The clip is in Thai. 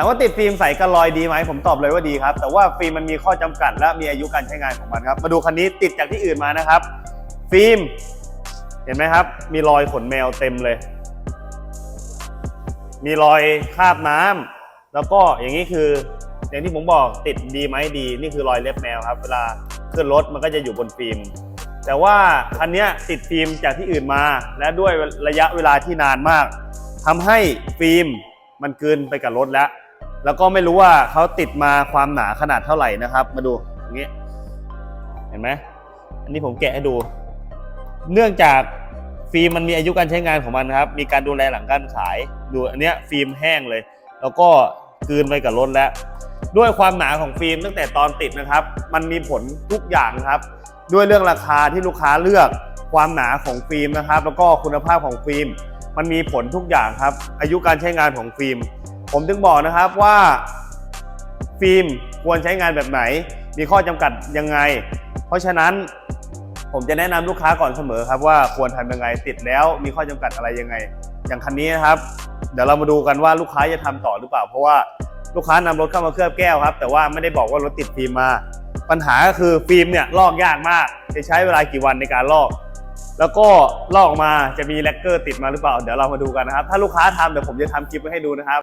ถามว่าติดฟิล์มใสกันรอยดีไหมผมตอบเลยว่าดีครับ แต่ว่าฟิล์มมันมีข้อจำกัด และมีอายุการใช้งานของมันครับ มาดูคันนี้ติดจากที่อื่นมานะครับ ฟิล์ม เห็นไหมครับ มีรอยขนแมวเต็มเลย มีรอยคราบน้ำแล้วก็อย่างนี้คือ อย่างที่ผมบอกติดดีไหมดี นี่คือรอยเล็บแมวครับ เวลาขึ้นรถมันก็จะอยู่บนฟิล์ม แต่ว่าคันนี้ติดฟิล์มจากที่อื่นมา และด้วยระยะเวลาที่นานมากทำให้ฟิล์มมันเกินไปกับรถแล้ว แล้วก็ไม่รู้ว่าเขาติดมาความหนาขนาดเท่าไหร่นะครับ มาดูอย่างนี้เห็นไหมอันนี้ผมแกะให้ดู เนื่องจากฟิล์มมันมีอายุการใช้งานของมันครับ มีการดูแลหลังการขายดูอันเนี้ยฟิล์มแห้งเลย แล้วก็กืนไปกับรถแล้ว ด้วยความหนาของฟิล์มตั้งแต่ตอนติดนะครับ มันมีผลทุกอย่างครับ ด้วยเรื่องราคาที่ลูกค้าเลือกความหนาของฟิล์มนะครับ แล้วก็คุณภาพของฟิล์ม มันมีผลทุกอย่างครับ อายุการใช้งานของฟิล์ม ผมถึงบอกนะครับว่าฟิล์มควรใช้งานแบบไหน มีข้อจำกัดยังไง เพราะฉะนั้นผมจะแนะนำลูกค้าก่อนเสมอครับว่าควรทำยังไงติดแล้วมีข้อจำกัดอะไรยังไง อย่างคันนี้นะครับ เดี๋ยวเรามาดูกันว่าลูกค้าจะทำต่อหรือเปล่า เพราะว่าลูกค้านำรถเข้ามาเคลือบแก้วครับ แต่ว่าไม่ได้บอกว่ารถติดฟิล์มมา ปัญหาก็คือฟิล์มเนี่ยลอกยากมาก จะใช้เวลากี่วันในการลอกแล้วก็ลอกออกมาจะมีแลกเกอร์ติดมาหรือเปล่า เดี๋ยวเรามาดูกันนะครับ ถ้าลูกค้าทำเดี๋ยวผมจะทำคลิปไว้ให้ดูนะครับ